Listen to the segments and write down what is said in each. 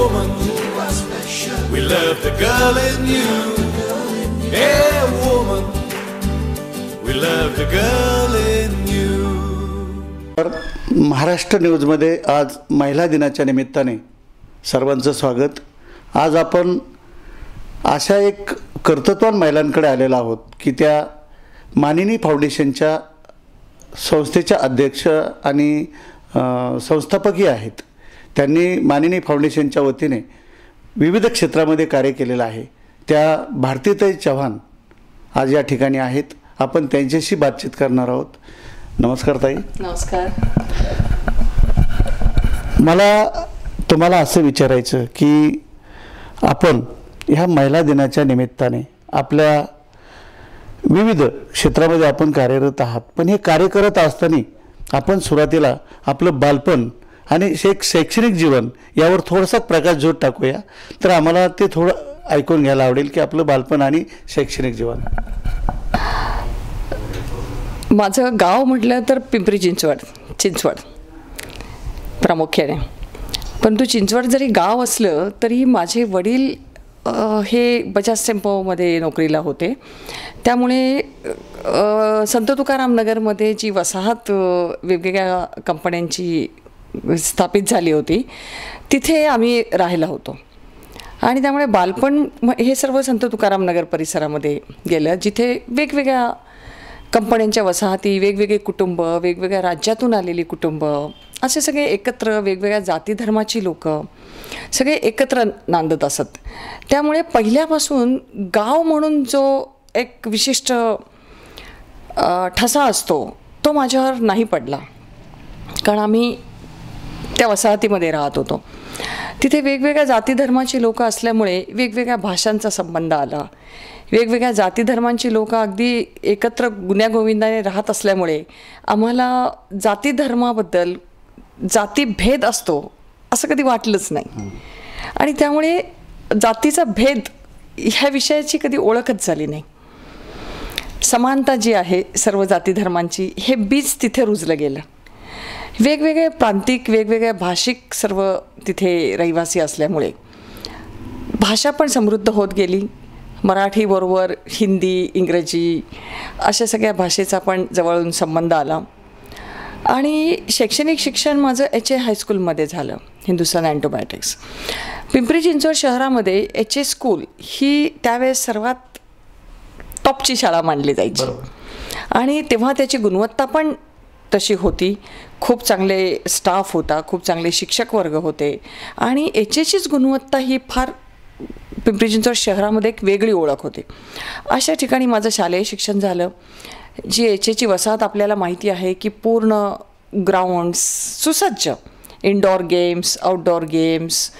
woman, we love the girl in you. Yeah, woman, we love the girl in you. तर महाराष्ट्र न्यूजमध्ये आज महिला दिनाच्या निमित्ताने सर्वांचं स्वागत आज आपण अशा एक कर्तृत्वान महिलांकडे आलेलो आहोत की त्या मानिनी फाउंडेशनच्या संस्थेच्या अध्यक्ष आणि अ, संस्थापकही आहेत त्यांनी मानिनी फाउंडेशनच्या वतीने विविध क्षेत्रामध्ये कार्य केलेलं आहे. त्या भारतीताई चव्हाण आज या ठिकाणी आहेत. आपण त्यांच्याशी बातचीत करणार आहोत. नमस्कार ताई. नमस्कार. मला तुम्हाला असं विचारायचं की आपण ह्या महिला दिनाच्या निमित्ताने आपल्या विविध क्षेत्रामध्ये आपण कार्यरत आहात. पण हे कार्य करत असताना आपण सुरुवातीला आपलं बालपण आणि एक शैक्षणिक जीवन यावर थोडासा प्रकाश जोड टाकूया. तर आम्हाला ते थोडं ऐकून घ्यायला आवडेल की आपलं बालपण आणि शैक्षणिक जीवन. माझं गाव म्हटलं तर पिंपरी चिंचवड चिंचवड प्रामुख्याने. परंतु चिंचवड जरी गाव असलं तरी माझे वडील हे बजाज टेम्पोमध्ये नोकरीला होते. त्यामुळे संत तुकाराम नगरमध्ये जी वसाहत वेगवेगळ्या कंपन्यांची स्थापित झाली होती तिथे आम्ही राहायला होतो. आणि त्यामुळे बालपण म- हे सर्व संत तुकाराम नगर परिसरामध्ये गेलं जिथे वेगवेगळ्या कंपन्यांच्या वसाहती वेगवेगळे कुटुंब वेगवेगळ्या राज्यातून आलेली कुटुंब असे सगळे एकत्र वेगवेगळ्या जाती धर्माची लोक सगळे एकत्र नांदत असत. त्यामुळे पहिल्यापासून गाव म्हणून जो एक विशिष्ट ठसा असतो तो माझ्यावर नाही पडला. कारण आम्ही त्या वसाहतीमध्ये राहत होतो. तिथे वेगवेगळ्या जाती धर्माची लोक असल्यामुळे वेगवेगळ्या भाषांचा संबंध आला. वेगवेगळ्या जाती धर्मांची अगदी एकत्र गुण्यागोविंदाने राहत असल्यामुळे आम्हाला जाती धर्माबद्दल जातीभेद असतो असं कधी वाटलंच नाही. आणि त्यामुळे जातीचा भेद ह्या विषयाची कधी ओळखच झाली नाही. समानता जी आहे सर्व जाती धर्मांची हे बीज तिथे रुजलं गेलं. वेगवेगळे प्रांतिक वेगवेगळ्या भाषिक सर्व तिथे रहिवासी असल्यामुळे भाषा पण समृद्ध होत गेली. मराठीबरोबर हिंदी इंग्रजी अशा सगळ्या भाषेचा पण जवळून संबंध आला. आणि शैक्षणिक शिक्षण माझं एच ए हायस्कूलमध्ये झालं हिंदुस्थान अँटोबॅटिक्स पिंपरी चिंचवड शहरामध्ये एच ए स्कूल ही त्यावेळेस सर्वात टॉपची शाळा मानली जायची. आणि तेव्हा त्याची गुणवत्ता पण तशी होती. खूप चांगले स्टाफ होता खूप चांगले शिक्षक वर्ग होते. आणि एच एचीच गुणवत्ता ही फार पिंपरी चिंचवड शहरामध्ये एक वेगळी ओळख होती. अशा ठिकाणी माझं शालेय शिक्षण झालं. जी एच एची वसाहत आपल्याला माहिती आहे की पूर्ण ग्राउंड्स सुसज्ज. इनडोअर गेम्स आउटडोअर गेम्स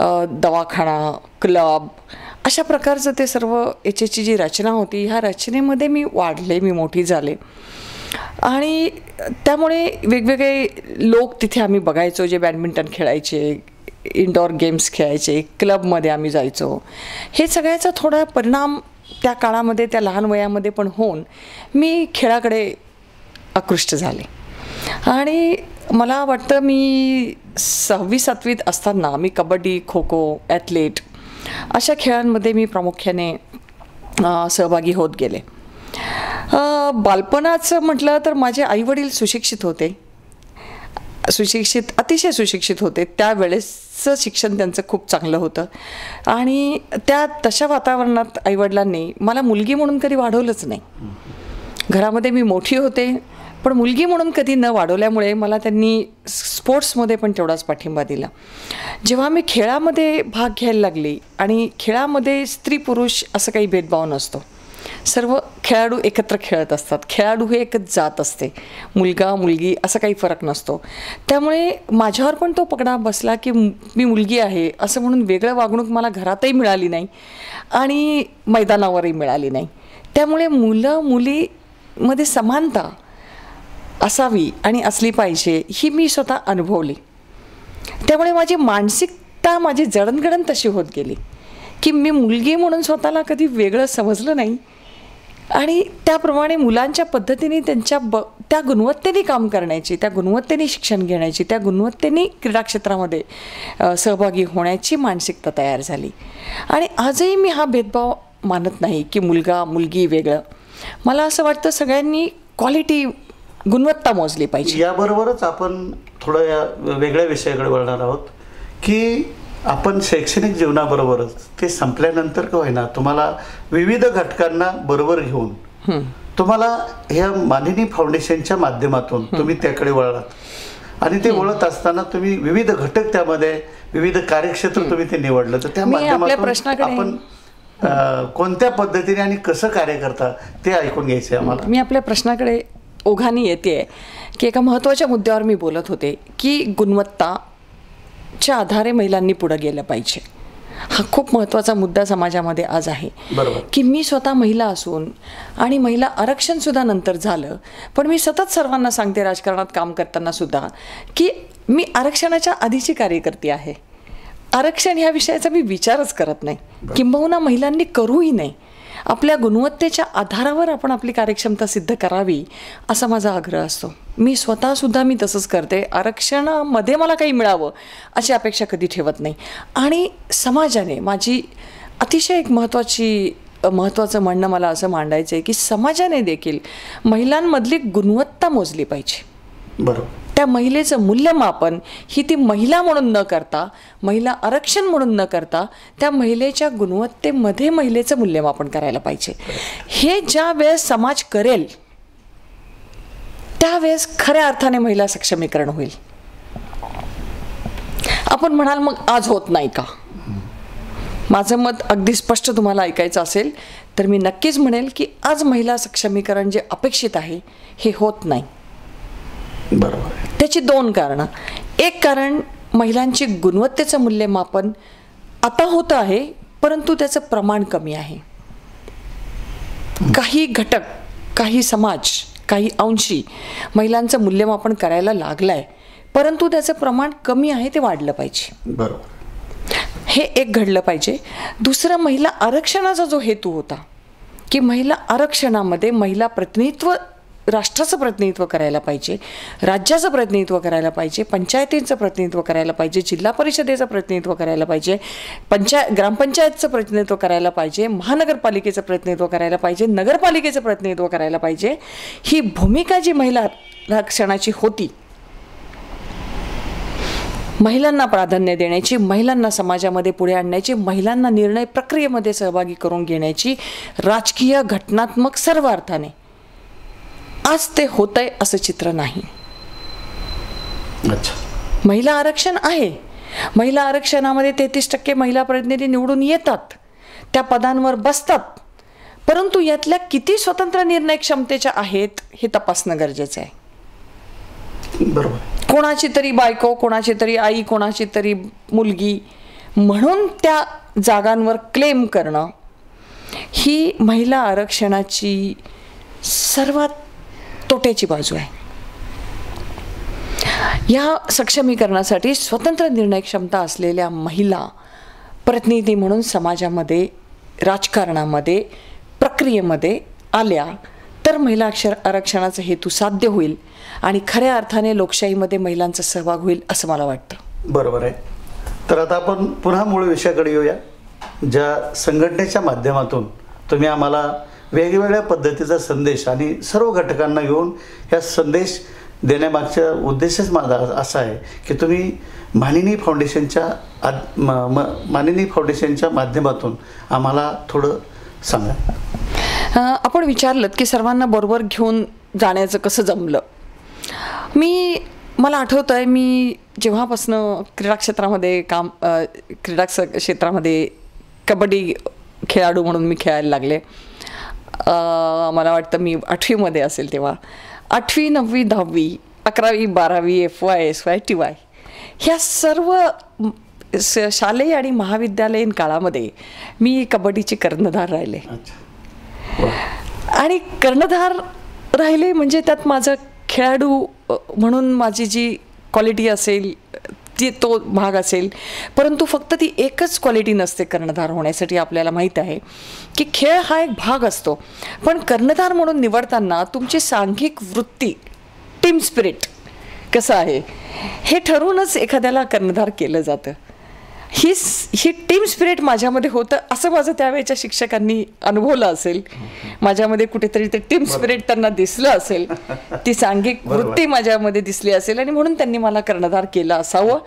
दवाखाना क्लब अशा प्रकारचं ते सर्व एच एची जी रचना होती ह्या रचनेमध्ये मी वाढले मी मोठी झाले. आणि त्यामुळे वेगवेगळे लोक तिथे आम्ही बघायचो जे बॅडमिंटन खेळायचे इनडोअर गेम्स खेळायचे क्लबमध्ये आम्ही जायचो. हे सगळ्याचा थोडा परिणाम त्या काळामध्ये त्या लहान वयामध्ये पण होऊन मी खेळाकडे आकृष्ट झाले. आणि मला वाटतं मी सहावी सातवीत असताना मी कबड्डी खो खो ॲथलीट अशा खेळांमध्ये मी प्रामुख्याने सहभागी होत गेले. बालपणाचं म्हटलं तर माझे आईवडील सुशिक्षित होते. सुशिक्षित अतिशय सुशिक्षित होते. त्यावेळेसचं शिक्षण त्यांचं खूप चांगलं होतं. आणि त्या तशा वातावरणात आईवडिलांनी मला मुलगी म्हणून कधी वाढवलंच नाही. घरामध्ये मी मोठी होते पण मुलगी म्हणून कधी न वाढवल्यामुळे मला त्यांनी स्पोर्ट्समध्ये पण तेवढाच पाठिंबा दिला. जेव्हा मी खेळामध्ये भाग घ्यायला लागली आणि खेळामध्ये स्त्री पुरुष असं काही भेदभाव नसतो. सर्व खेळाडू एकत्र खेळत असतात. खेळाडू हे एकच जात असते. मुलगा मुलगी असा काही फरक नसतो. त्यामुळे माझ्यावर पण तो पकडा बसला की मी मुलगी आहे असं म्हणून वेगळं वागणूक मला घरातही मिळाली नाही आणि मैदानावरही मिळाली नाही. त्यामुळे मुलं मुलीमध्ये समानता असावी आणि असली पाहिजे ही मी स्वतः अनुभवली. त्यामुळे माझी मानसिकता माझी जडणघडण तशी होत गेली. की मी मुलगी म्हणून स्वतःला कधी वेगळं समजलं नाही. आणि त्याप्रमाणे मुलांच्या पद्धतीने त्यांच्या ब त्या गुणवत्तेने काम करण्याची त्या गुणवत्तेने शिक्षण घेण्याची त्या गुणवत्तेने क्रीडा क्षेत्रामध्ये सहभागी होण्याची मानसिकता तयार झाली. आणि आजही मी हा भेदभाव मानत नाही की मुलगा मुलगी वेगळं. मला असं वाटतं सगळ्यांनी क्वालिटी गुणवत्ता मोजली पाहिजे. याबरोबरच आपण थोडं या वेगळ्या विषयाकडे वळणार आहोत की आपण शैक्षणिक जीवनाबरोबरच ते संपल्यानंतर का होईना तुम्हाला विविध घटकांना बरोबर घेऊन तुम्हाला ह्या मानिनी फाउंडेशनच्या माध्यमातून तुम्ही त्याकडे वळलात. आणि ते वळत असताना तुम्ही विविध घटक त्यामध्ये विविध कार्यक्षेत्र तुम्ही ते निवडलं. तर त्या माध्यमातून आपण कोणत्या पद्धतीने आणि कसं कार्य करता ते ऐकून घ्यायचं आम्हाला. मी आपल्या प्रश्नाकडे ओघाने येते की एका महत्त्वाच्या मुद्द्यावर मी बोलत होते की गुणवत्ताच्या आधारे महिलांनी पुढं गेलं पाहिजे. हा खूप महत्त्वाचा मुद्दा समाजामध्ये आज आहे. की मी स्वतः महिला असून आणि महिला आरक्षणसुद्धा नंतर झालं पण मी सतत सर्वांना सांगते राजकारणात काम करताना सुद्धा की मी आरक्षणाच्या आधीची कार्यकर्ती आहे. आरक्षण ह्या विषयाचा मी विचारच करत नाही. किंबहुना महिलांनी करूही नाही. आपल्या गुणवत्तेच्या आधारावर आपण आपली कार्यक्षमता सिद्ध करावी असा माझा आग्रह असतो. मी स्वतःसुद्धा मी तसंच करते. आरक्षणामध्ये मला काही मिळावं अशी अपेक्षा कधी ठेवत नाही. आणि समाजाने माझी अतिशय एक महत्त्वाची महत्त्वाचं म्हणणं मला असं मांडायचं आहे की समाजाने देखील महिलांमधली गुणवत्ता मोजली पाहिजे. बरोबर. त्या महिलेचं मूल्यमापन ही ती महिला म्हणून न करता महिला आरक्षण म्हणून न करता त्या महिलेच्या गुणवत्तेमध्ये महिलेचं मूल्यमापन करायला पाहिजे. हे ज्या वेळेस समाज करेल त्यावेळेस खऱ्या अर्थाने महिला सक्षमीकरण होईल. आपण म्हणाल मग आज होत नाही का? माझं मत अगदी स्पष्ट तुम्हाला ऐकायचं असेल तर मी नक्कीच म्हणेल की आज महिला सक्षमीकरण जे अपेक्षित आहे हे होत नाही. बरोबर. त्याची दोन कारणं. एक कारण महिलांची गुणवत्तेचं मूल्यमापन आता होतं आहे परंतु त्याचं प्रमाण कमी आहे. काही घटक काही समाज काही अंशी महिलांचं मूल्यमापन करायला लागलाय. परंतु त्याचं प्रमाण कमी आहे ते वाढलं पाहिजे. बरोबर. हे एक घडलं पाहिजे. दुसरं महिला आरक्षणाचा जो हेतू होता की महिला आरक्षणामध्ये महिला प्रतिनिधित्व राष्ट्राचं प्रतिनिधित्व करायला पाहिजे राज्याचं प्रतिनिधित्व करायला पाहिजे पंचायतींचं प्रतिनिधित्व करायला पाहिजे जिल्हा परिषदेचं प्रतिनिधित्व करायला पाहिजे पंचाय ग्रामपंचायतचं प्रतिनिधित्व करायला पाहिजे महानगरपालिकेचं प्रतिनिधित्व करायला पाहिजे नगरपालिकेचं प्रतिनिधित्व करायला पाहिजे. ही भूमिका जी महिला रक्षणाची होती महिलांना प्राधान्य देण्याची महिलांना समाजामध्ये पुढे आणण्याची महिलांना निर्णय प्रक्रियेमध्ये सहभागी करून घेण्याची राजकीय घटनात्मक सर्व अर्थाने आज ते होतंय असं चित्र नाही. महिला आरक्षण आहे. महिला आरक्षणामध्ये तेहतीस टक्के महिला प्रतिनिधी निवडून येतात. त्या पदांवर बसतात. परंतु यातल्या किती स्वतंत्र निर्णय क्षमतेच्या आहेत हे तपासणं गरजेचं आहे. बरोबर. कोणाची तरी बायको कोणाची तरी आई कोणाची तरी मुलगी म्हणून त्या जागांवर क्लेम करणं ही महिला आरक्षणाची सर्वात तोट्याची बाजू आहे. या सक्षमीकरणासाठी स्वतंत्र निर्णय क्षमता असलेल्या महिला प्रतिनिधी म्हणून समाजामध्ये राजकारणामध्ये प्रक्रियेमध्ये आल्या तर महिला अक्षर आरक्षणाचा हेतू साध्य होईल आणि खऱ्या अर्थाने लोकशाहीमध्ये महिलांचा सहभाग होईल असं मला वाटतं. बरोबर आहे. तर आता आपण पुन्हा मूळ विषयाकडे येऊया. ज्या संघटनेच्या माध्यमातून तुम्ही आम्हाला वेगवेगळ्या पद्धतीचा संदेश आणि सर्व घटकांना घेऊन ह्या संदेश देण्यामागचा उद्देशच माझा असा आहे की तुम्ही मानिनी फाउंडेशनच्या आद- म- म- मानिनी फाउंडेशनच्या माध्यमातून आम्हाला थोडं सांगा. आपण विचारलं की सर्वांना बरोबर घेऊन जाण्याचं कसं जमलं? मी मला आठवतं आहे मी जेव्हापासनं क्रीडा क्षेत्रामध्ये काम क्रीडा क्षेत्रामध्ये कबड्डी खेळाडू म्हणून मी खेळायला लागले. मला वाटतं मी आठवीमध्ये असेल तेव्हा. आठवी नववी दहावी अकरावी बारावी F Y S Y T Y ह्या सर्व स- शालेय आणि महाविद्यालयीन काळामध्ये मी कबड्डीचे कर्णधार राहिले. आणि कर्णधार राहिले म्हणजे त्यात माझं खेळाडू म्हणून माझी जी क्वालिटी असेल ती तो भाग असेल परंतु फक्त ती एकच क्वालिटी नसते कर्णधार होण्यासाठी आपल्याला माहीत आहे की खेळ हा एक भाग असतो. पण कर्णधार म्हणून निवडताना तुमची सांघिक वृत्ती टीम स्पिरिट कसं आहे? हे ठरवूनच एखाद्याला कर्णधार केलं जातं. ही ही टीम स्पिरिट माझ्यामध्ये होतं. असं माझं त्यावेळेच्या शिक्षकांनी अनुभवलं असेल. माझ्यामध्ये कुठेतरी ते टीम स्पिरिट त्यांना दिसलं असेल. ती सांघिक वृत्ती माझ्यामध्ये दिसली असेल आणि म्हणून त्यांनी मला कर्णधार केलं असावं.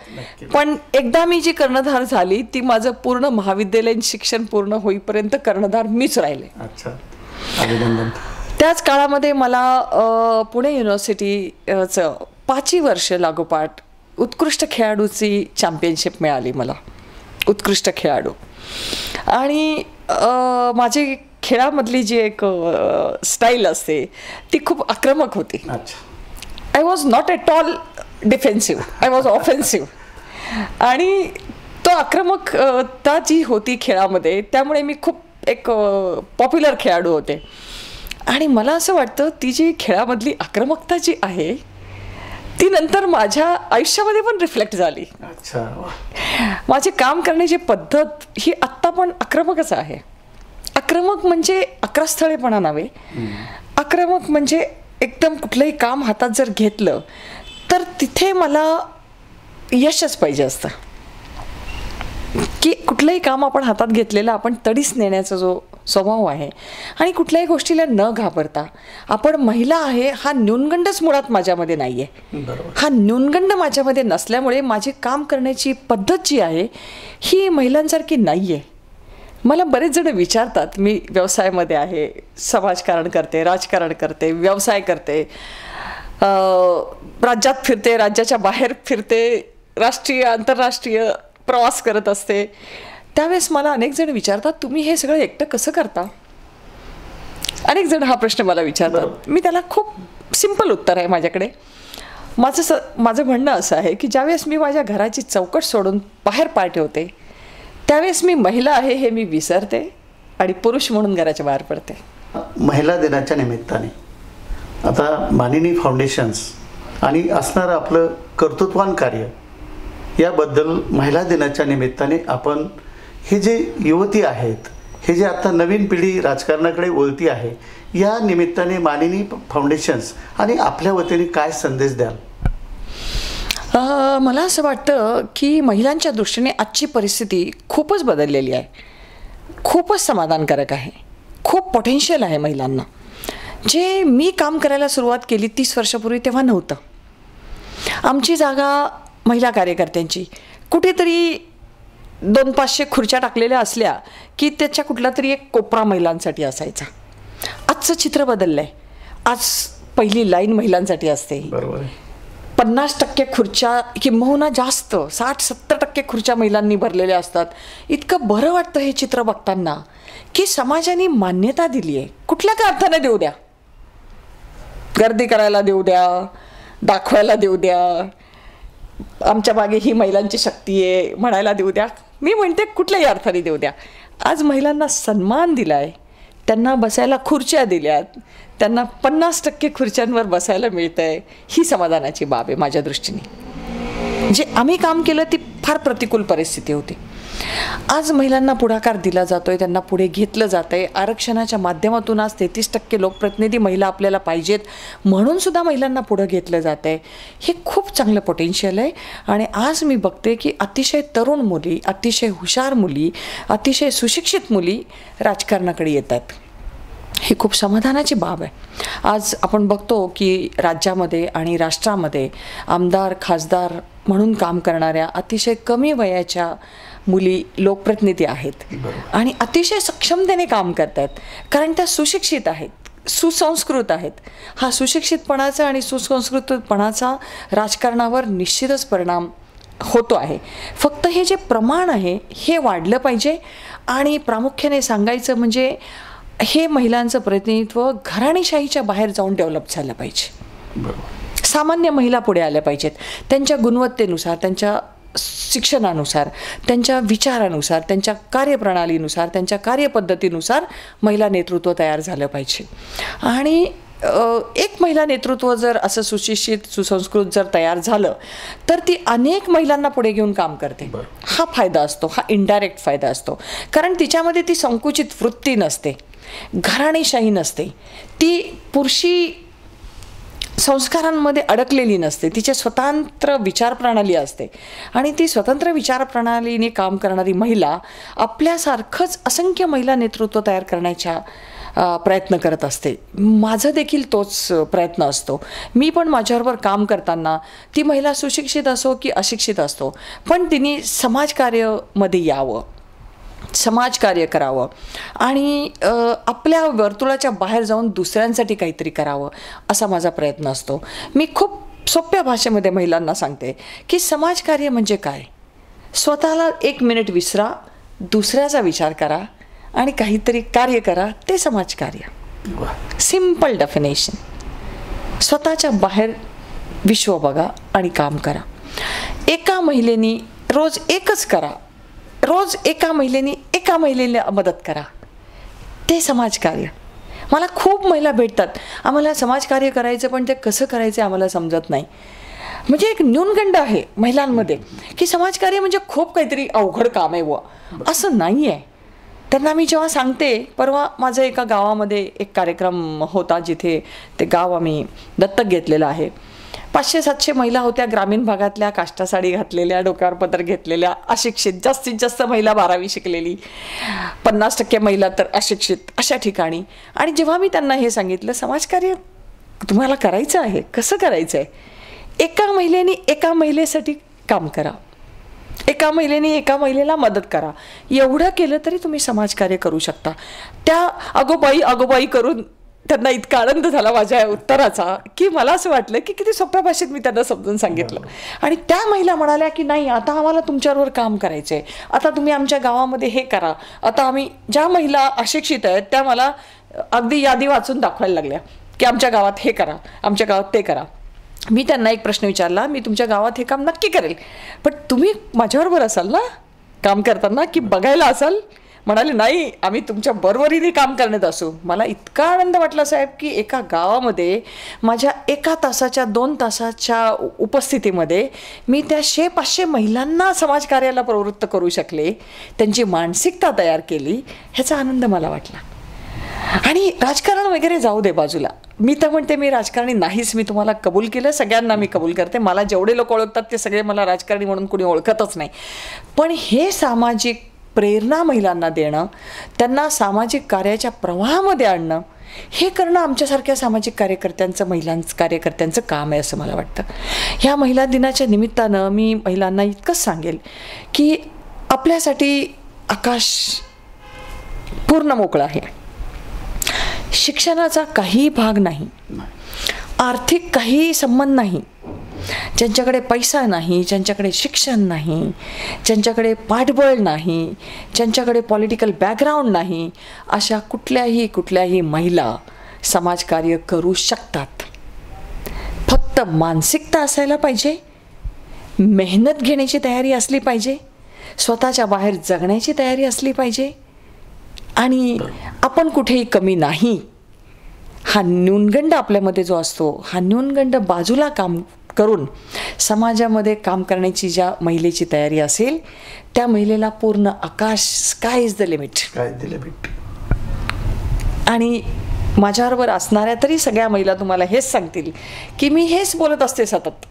पण एकदा मी जी कर्णधार झाली ती माझं पूर्ण महाविद्यालयीन शिक्षण पूर्ण होईपर्यंत कर्णधार मीच राहिले. त्याच काळामध्ये मला पुणे युनिव्हर्सिटीचं पाचही वर्ष लागोपाठ उत्कृष्ट खेळाडूची चॅम्पियनशिप मिळाली मला. उत्कृष्ट खेळाडू. आणि माझी खेळामधली जी एक स्टाईल असते ती खूप आक्रमक होती. अच्छा. I was not at all defensive I was offensive आणि तो आक्रमकता जी होती खेळामध्ये त्यामुळे मी खूप एक पॉप्युलर खेळाडू होते. आणि मला असं वाटतं ती जी खेळामधली आक्रमकता जी आहे ती नंतर माझ्या आयुष्यामध्ये पण रिफ्लेक्ट झाली. माझे काम करण्याची पद्धत ही आत्ता पण आक्रमकच आहे. आक्रमक म्हणजे अकरा स्थळेपणा नव्हे आक्रमक म्हणजे एकदम कुठलंही काम हातात जर घेतलं तर तिथे मला यशच पाहिजे असतं. की कुठलंही काम आपण हातात घेतलेलं आपण तडीस नेण्याचा जो स्वभाव आहे. आणि कुठल्याही गोष्टीला न घाबरता आपण महिला आहे हा न्यूनगंडच मुळात माझ्यामध्ये नाही आहे हा न्यूनगंड माझ्यामध्ये नसल्यामुळे माझी काम करण्याची पद्धत जी आहे ही महिलांसारखी नाही आहे मला बरेच जण विचारतात मी व्यवसायामध्ये आहे समाजकारण करते राजकारण करते व्यवसाय करते राज्यात फिरते राज्याच्या बाहेर फिरते राष्ट्रीय आंतरराष्ट्रीय प्रवास करत असते. त्यावेळेस मला अनेक जण विचारतात तुम्ही हे सगळं एकटं कसं करता? अनेक जण हा प्रश्न मला विचारतात. मी त्याला खूप सिंपल उत्तर आहे माझ्याकडे. माझं स माझं म्हणणं असं आहे की ज्यावेळेस मी माझ्या घराची चौकट सोडून बाहेर पाय ठेवते त्यावेळेस मी महिला आहे हे मी विसरते आणि पुरुष म्हणून घराच्या बाहेर पडते. महिला दिनाच्या निमित्ताने. आता मानिनी फाउंडेशन्स आणि असणारं आपलं कर्तृत्वान कार्य याबद्दल महिला दिनाच्या निमित्ताने आपण हे जे युवती आहेत हे जे आता नवीन पिढी राजकारणाकडे वळती आहे या निमित्ताने मानिनी फाउंडेशन्स आणि आपल्या वतीने काय संदेश द्याल? मला असं वाटतं की महिलांच्या दृष्टीने आजची परिस्थिती खूपच बदललेली आहे. खूपच समाधानकारक आहे. खूप पोटेन्शियल आहे महिलांना. जे मी काम करायला सुरुवात केली तीस वर्षापूर्वी तेव्हा नव्हतं. आमची जागा महिला कार्यकर्त्यांची. कुठेतरी दोन पाचशे खुर्च्या टाकलेल्या असल्या की त्याच्या कुठला तरी एक कोपरा महिलांसाठी असायचा. आजचं चित्र बदललं आहे आज पहिली लाईन महिलांसाठी असते पन्नास टक्के खुर्च्या किंबहुना जास्त साठ सत्तर टक्के खुर्च्या महिलांनी भरलेल्या असतात. इतकं बरं वाटतं हे चित्र बघताना की समाजाने मान्यता दिली आहे. कुठल्या का अर्थाने देऊ द्या? गर्दी करायला देऊ द्या दाखवायला देऊ द्या आमच्या मागे ही महिलांची शक्ती आहे म्हणायला देऊ द्या. मी म्हणते कुठल्याही अर्थाने देऊ द्या. आज महिलांना सन्मान दिलाय त्यांना बसायला खुर्च्या दिल्यात त्यांना पन्नास टक्के खुर्च्यांवर बसायला मिळतं आहे ही समाधानाची बाब आहे माझ्या दृष्टीने. जे आम्ही काम केलं ती फार प्रतिकूल परिस्थिती होती. आज महिलांना पुढाकार दिला जातोय त्यांना पुढे घेतलं जात आहे आरक्षणाच्या माध्यमातून आज तेहतीस टक्के लोकप्रतिनिधी महिला आपल्याला पाहिजेत म्हणून सुद्धा महिलांना पुढं घेतलं जात आहे हे खूप चांगलं पोटेन्शियल आहे. आणि आज मी बघते की अतिशय तरुण मुली अतिशय हुशार मुली अतिशय सुशिक्षित मुली राजकारणाकडे येतात. ही खूप समाधानाची बाब आहे. आज आपण बघतो की राज्यामध्ये आणि राष्ट्रामध्ये आमदार खासदार म्हणून काम करणाऱ्या अतिशय कमी वयाच्या मुली लोकप्रतिनिधी आहेत. आणि अतिशय सक्षमतेने काम करत आहेत कारण त्या सुशिक्षित आहेत सुसंस्कृत आहेत. हा सुशिक्षितपणाचा आणि सुसंस्कृतपणाचा राजकारणावर निश्चितच परिणाम होतो आहे. फक्त हे जे प्रमाण आहे हे वाढलं पाहिजे. आणि प्रामुख्याने सांगायचं म्हणजे हे महिलांचं प्रतिनिधित्व घराणीशाहीच्या बाहेर जाऊन डेव्हलप झालं पाहिजे. सामान्य महिला पुढे आल्या पाहिजेत. त्यांच्या गुणवत्तेनुसार त्यांच्या शिक्षणानुसार त्यांच्या विचारानुसार त्यांच्या कार्यप्रणालीनुसार त्यांच्या कार्यपद्धतीनुसार महिला नेतृत्व तयार झालं पाहिजे. आणि एक महिला नेतृत्व जर असं सुशिक्षित सुसंस्कृत जर तयार झालं तर ती अनेक महिलांना पुढे घेऊन काम करते. हा फायदा असतो हा इनडायरेक्ट फायदा असतो. कारण तिच्यामध्ये ती संकुचित वृत्ती नसते. घराणेशाही नसते. ती पुरुषी संस्कारांमध्ये अडकलेली नसते. तिचे स्वतंत्र विचारप्रणाली असते. आणि ती स्वतंत्र विचारप्रणालीने काम करणारी महिला आपल्यासारखंच असंख्य महिला नेतृत्व तयार करण्याच्या प्रयत्न करत असते. माझं देखील तोच प्रयत्न असतो. मी पण माझ्याबरोबर काम करताना ती महिला सुशिक्षित असो की अशिक्षित असतो पण तिने समाजकार्यामध्ये यावं. समाजकार्य करावं. आणि आपल्या वर्तुळाच्या बाहेर जाऊन दुसऱ्यांसाठी काहीतरी करावं असा माझा प्रयत्न असतो. मी खूप सोप्या भाषेमध्ये महिलांना सांगते की समाजकार्य म्हणजे काय? स्वतःला एक मिनिट विसरा दुसऱ्याचा विचार करा आणि काहीतरी कार्य करा ते समाजकार्य सिंपल डेफिनेशन स्वतःच्या बाहेर विश्व बघा आणि काम करा. एका महिलेनी रोज एकच करा रोज एका महिलेने एका महिलेला मदत करा. ते समाजकार्य. मला खूप महिला भेटतात. आम्हाला समाजकार्य करायचं पण ते कसं करायचं आम्हाला समजत नाही. म्हणजे एक न्यूनगंड आहे महिलांमध्ये की समाजकार्य म्हणजे खूप काहीतरी अवघड काम आहे व. असं नाही आहे त्यांना मी जेव्हा सांगते परवा माझं एका गावामध्ये एक कार्यक्रम होता जिथे ते गाव आम्ही दत्तक घेतलेलं आहे. पाचशे सातशे महिला होत्या ग्रामीण भागातल्या काष्टा साडी घातलेल्या डोक्यावर पदर घेतलेल्या अशिक्षित जास्तीत जास्त महिला बारावी शिकलेली. पन्नास टक्के महिला तर अशिक्षित अशा ठिकाणी. आणि जेव्हा मी त्यांना हे सांगितलं समाजकार्य तुम्हाला करायचं आहे कसं करायचं आहे एका महिलेने एका महिलेसाठी काम करा. एका महिलेने एका महिलेला मदत करा. एवढं केलं तरी तुम्ही समाजकार्य करू शकता. त्या अगोबाई अगोबाई करून त्यांना इतका आनंद झाला माझ्या उत्तराचा की मला असं वाटलं की किती सोप्या भाषेत मी त्यांना समजून सांगितलं. आणि त्या महिला म्हणाल्या की नाही आता आम्हाला तुमच्याबरोबर काम करायचं आहे आता तुम्ही आमच्या गावामध्ये हे करा. आता आम्ही ज्या महिला अशिक्षित आहेत त्या मला अगदी यादी वाचून दाखवायला लागल्या की आमच्या गावात हे करा आमच्या गावात ते करा. मी त्यांना एक प्रश्न विचारला मी तुमच्या गावात हे काम नक्की करेल. पण तुम्ही माझ्याबरोबर असाल ना? काम करताना की बघायला असाल? म्हणाले नाही आम्ही तुमच्या बरोबरीने काम करण्यात असू. मला इतका आनंद वाटला साहेब की एका गावामध्ये माझ्या एका तासाच्या दोन तासाच्या उपस्थितीमध्ये मी त्या शे पाचशे महिलांना समाजकार्याला प्रवृत्त करू शकले त्यांची मानसिकता तयार केली ह्याचा आनंद मला वाटला. आणि राजकारण वगैरे जाऊ दे बाजूला. मी तर म्हणते मी राजकारणी नाहीच मी तुम्हाला कबूल केलं सगळ्यांना मी कबूल करते. मला जेवढे लोक ओळखतात ते सगळे मला राजकारणी म्हणून कुणी ओळखतच नाही. पण हे सामाजिक प्रेरणा महिलांना देणं त्यांना सामाजिक कार्याच्या प्रवाहामध्ये आणणं हे करणं आमच्यासारख्या सामाजिक कार्यकर्त्यांचं महिलांचं कार्यकर्त्यांचं काम आहे असं मला वाटतं. ह्या महिला दिनाच्या निमित्तानं मी महिलांना इतकंच सांगेल की आपल्यासाठी आकाश पूर्ण मोकळं आहे. शिक्षणाचा काही भाग नाही. आर्थिक काही संबंध नाही. ज्यांच्याकडे पैसा नाही ज्यांच्याकडे शिक्षण नाही ज्यांच्याकडे पाठबळ नाही ज्यांच्याकडे पॉलिटिकल बॅकग्राऊंड नाही अशा कुठल्याही कुठल्याही महिला समाजकार्य करू शकतात. फक्त मानसिकता असायला पाहिजे मेहनत घेण्याची तयारी असली पाहिजे स्वतःच्या बाहेर जगण्याची तयारी असली पाहिजे आणि आपण कुठेही कमी नाही. हा न्यूनगंड आपल्यामध्ये जो असतो हा न्यूनगंड बाजूला काम करून समाजामध्ये काम करण्याची ज्या महिलेची तयारी असेल त्या महिलेला पूर्ण आकाश स्काय इज द लिमिट काय दिलं भेट आणि माझ्याबरोबर असणाऱ्या तरी सगळ्या महिला तुम्हाला हेच सांगतील की मी हेच बोलत असते सतत.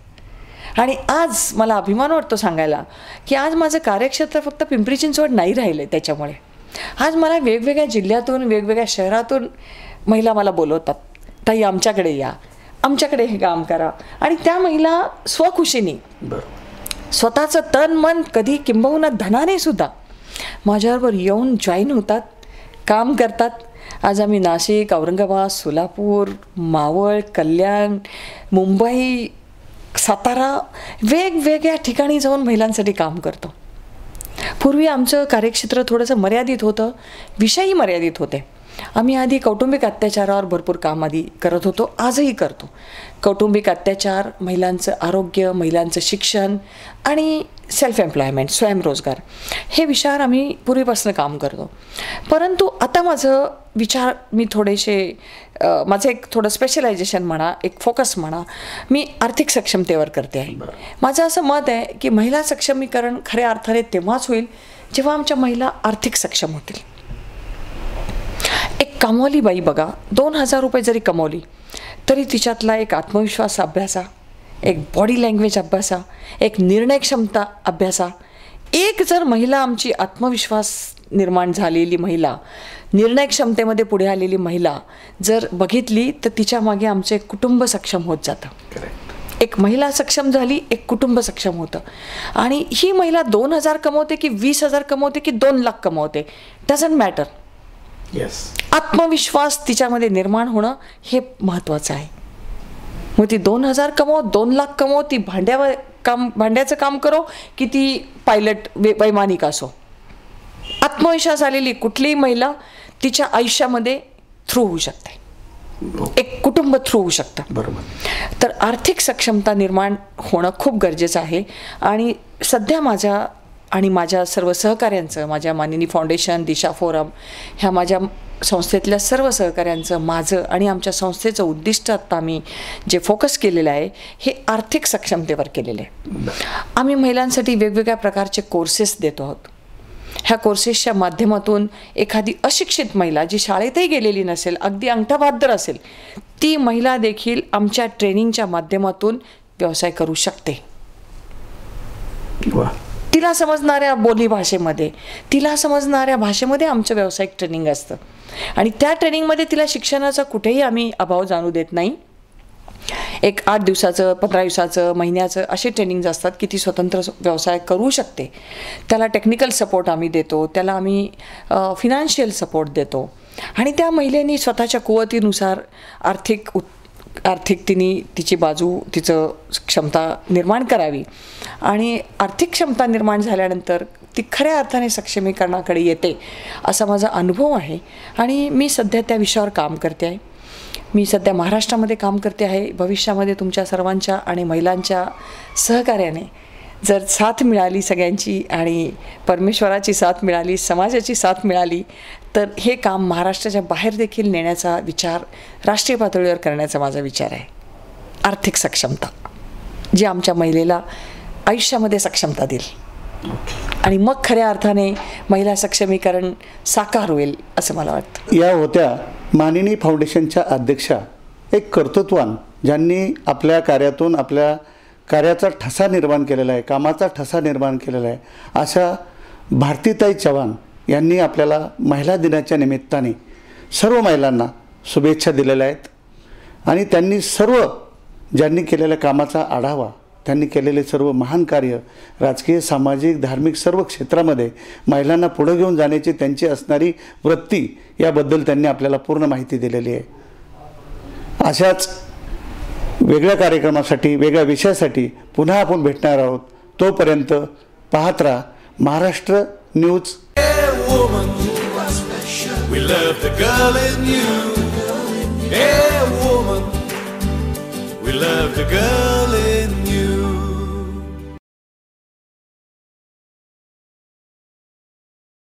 आणि आज मला अभिमान वाटतो सांगायला की आज माझं कार्यक्षेत्र फक्त पिंपरी चिंचवड नाही राहिलं आहे त्याच्यामुळे. आज मला वेगवेगळ्या जिल्ह्यातून वेगवेगळ्या शहरातून महिला मला बोलवतात. ताई आमच्याकडे या. आमच्याकडे हे काम करा. आणि त्या महिला स्वखुशीने स्वतःचं तन मन कधी किंबहुना धनाने सुद्धा माझ्याबरोबर येऊन जॉईन होतात काम करतात. आज आम्ही नाशिक औरंगाबाद सोलापूर मावळ कल्याण मुंबई सातारा वेगवेगळ्या ठिकाणी जाऊन महिलांसाठी काम करतो. पूर्वी आमचं कार्यक्षेत्र थोडंसं मर्यादित होतं विषयही मर्यादित होते. आम्ही आधी कौटुंबिक अत्याचारावर भरपूर काम आधी करत होतो आजही करतो. कौटुंबिक अत्याचार महिलांचं आरोग्य महिलांचं शिक्षण आणि सेल्फ एम्प्लॉयमेंट स्वयंरोजगार हे विचार आम्ही पूर्वीपासून काम करतो. परंतु आता माझं विचार मी थोडेसे माझं एक थोडं स्पेशलायझेशन म्हणा एक फोकस म्हणा मी आर्थिक सक्षमतेवर करते आहे. माझं असं मत आहे की महिला सक्षमीकरण खऱ्या अर्थाने तेव्हाच होईल जेव्हा आमच्या महिला आर्थिक सक्षम होतील. एक कमवली बाई बघा दोन हजार रुपये जरी कमवली तरी तिच्यातला एक आत्मविश्वास अभ्यासा एक बॉडी लँग्वेज अभ्यासा एक निर्णय क्षमता अभ्यासा एक जर महिला आमची आत्मविश्वास निर्माण झालेली महिला निर्णय क्षमतेमध्ये पुढे आलेली महिला जर बघितली तर तिच्यामागे आमचं एक कुटुंब सक्षम होत जातं. एक महिला सक्षम झाली एक कुटुंब सक्षम होतं. आणि ही महिला दोन हजार कमवते की वीस हजार कमवते की दोन लाख कमवते? डझंट मॅटर आत्मविश्वास तिच्यामध्ये निर्माण होणं हे महत्त्वाचं आहे. मग ती दोन हजार कमव दोन लाख कमव ती भांड्यावर काम भांड्याचं काम करो की ती पायलट वे वैमानिक असो. आत्मविश्वास आलेली कुठलीही महिला तिच्या आयुष्यामध्ये थ्रू होऊ शकते. एक कुटुंब थ्रू होऊ शकतं. बरोबर. तर आर्थिक सक्षमता निर्माण होणं खूप गरजेचं आहे. आणि सध्या माझ्या आणि माझ्या सर्व सहकाऱ्यांचं माझ्या मानिनी फाउंडेशन दिशा फोरम ह्या माझ्या संस्थेतल्या सर्व सहकाऱ्यांचं माझं आणि आमच्या संस्थेचं उद्दिष्ट आत्ता आम्ही जे फोकस केलेलं आहे हे आर्थिक सक्षमतेवर केलेलं आहे. आम्ही महिलांसाठी वेगवेगळ्या प्रकारचे कोर्सेस देतो आहोत. ह्या कोर्सेसच्या माध्यमातून एखादी अशिक्षित महिला जी शाळेतही गेलेली नसेल अगदी अंगठाबहाद्दर असेल ती महिला देखील आमच्या ट्रेनिंगच्या माध्यमातून व्यवसाय करू शकते. वा. तिला समजणाऱ्या बोली भाषेमध्ये तिला समजणाऱ्या भाषेमध्ये आमचं व्यावसायिक ट्रेनिंग असतं. आणि त्या ट्रेनिंगमध्ये तिला शिक्षणाचा कुठेही आम्ही अभाव जाणू देत नाही. एक आठ दिवसाचं पंधरा दिवसाचं महिन्याचं असे ट्रेनिंग्ज असतात की ती स्वतंत्र व्यवसाय करू शकते. त्याला टेक्निकल सपोर्ट आम्ही देतो त्याला आम्ही फिनान्शियल सपोर्ट देतो. आणि त्या महिलेनी स्वतःच्या कुवतीनुसार आर्थिक उत् आर्थिक तिने तिची बाजू तिचं क्षमता निर्माण करावी. आणि आर्थिक क्षमता निर्माण झाल्यानंतर ती खऱ्या अर्थाने सक्षमीकरणाकडे येते असा माझा अनुभव आहे. आणि मी सध्या त्या विषयावर काम करते आहे. मी सध्या महाराष्ट्रामध्ये काम करते आहे. भविष्यामध्ये तुमच्या सर्वांच्या आणि महिलांच्या सहकार्याने जर साथ मिळाली सगळ्यांची आणि परमेश्वराची साथ मिळाली समाजाची साथ मिळाली तर हे काम महाराष्ट्राच्या बाहेर देखील नेण्याचा विचार राष्ट्रीय पातळीवर करण्याचा माझा विचार आहे. आर्थिक सक्षमता जी आमच्या महिलेला आयुष्यामध्ये सक्षमता देईल. आणि मग खऱ्या अर्थाने महिला सक्षमीकरण साकार होईल असं मला वाटतं. या होत्या मानिनी फाउंडेशनच्या अध्यक्षा एक कर्तृत्वान ज्यांनी आपल्या कार्यातून आपल्या कार्याचा ठसा निर्माण केलेला आहे कामाचा ठसा निर्माण केलेला आहे. अशा भारतीताई चव्हाण यांनी आपल्याला महिला दिनाच्या निमित्ताने सर्व महिलांना शुभेच्छा दिलेल्या आहेत. आणि त्यांनी सर्व ज्यांनी केलेल्या कामाचा आढावा त्यांनी केलेले सर्व महान कार्य राजकीय सामाजिक धार्मिक सर्व क्षेत्रामध्ये महिलांना पुढं घेऊन जाण्याची त्यांची असणारी वृत्ती याबद्दल त्यांनी आपल्याला पूर्ण माहिती दिलेली आहे. अशाच वेगळ्या कार्यक्रमासाठी वेगळ्या विषयासाठी पुन्हा आपण भेटणार आहोत. तोपर्यंत पाहत राहा Maharashtra news. We love the girl